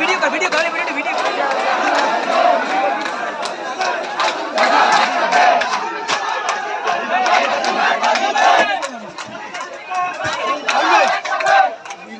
Video কর video কর video video দেখা করা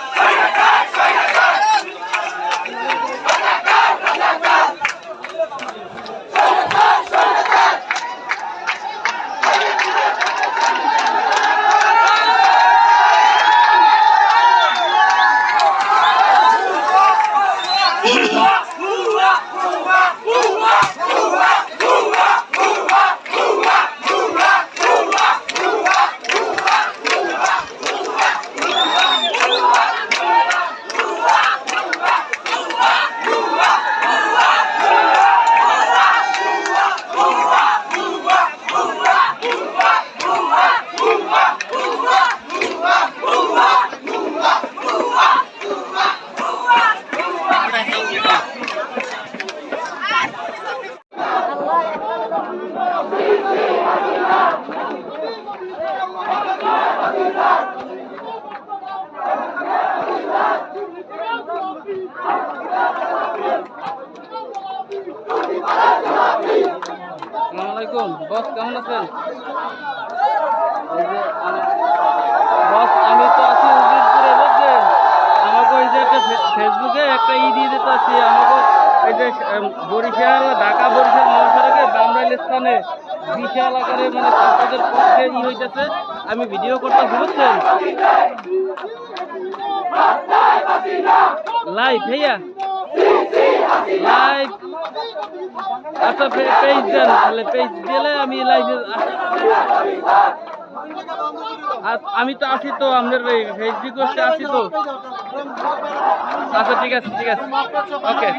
Yeah. আলাইকুম। বস কেমন আছেন? বস আমি তো আছি উজিরপুরে বুঝছেন আমাকে ওই যে একটা ফেসবুকে একটা ই দিয়ে দিতে আছি আমাকে এই যে বরিশাল ঢাকা বরিশাল মহাসড়কে বামরাইল স্থানে বিশাল আকারে মানে ছাত্রদের পক্ষে ই হইতেছে। আমি ভিডিও করতে বুঝছেন লাইভ ভাইয়া। লাইভ আচ্ছা পেজ দেন, তাহলে পেজ দিলে আমি লাইভে আমি তো আছি তো, আমাদের ফেসবুক আছি তো। আচ্ছা ঠিক আছে ঠিক আছে। ওকে